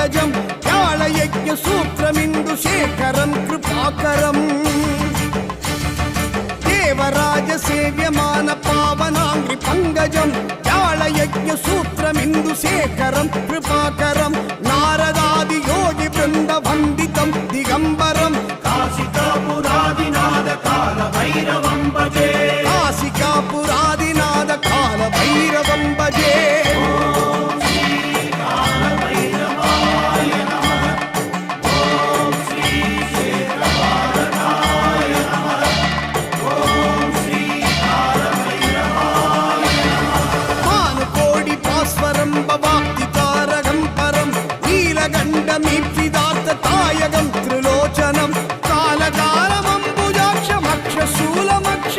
பங்கஜம் ஞாலயஜ சூத்திரமிந்து சேகரம் கிருபாகரம். தேவராஜ சேவியமான பாவனாங்கிரி பங்கஜம் ஞாலயஜ சூத்திரமிந்து சேகரம் త్రికంబవాప్తికారకం పరం నీలగండమీప్తిదాత తాయకం త్రిలోచనం కాలకాలమంబుజాక్షమక్షశూలమక్ష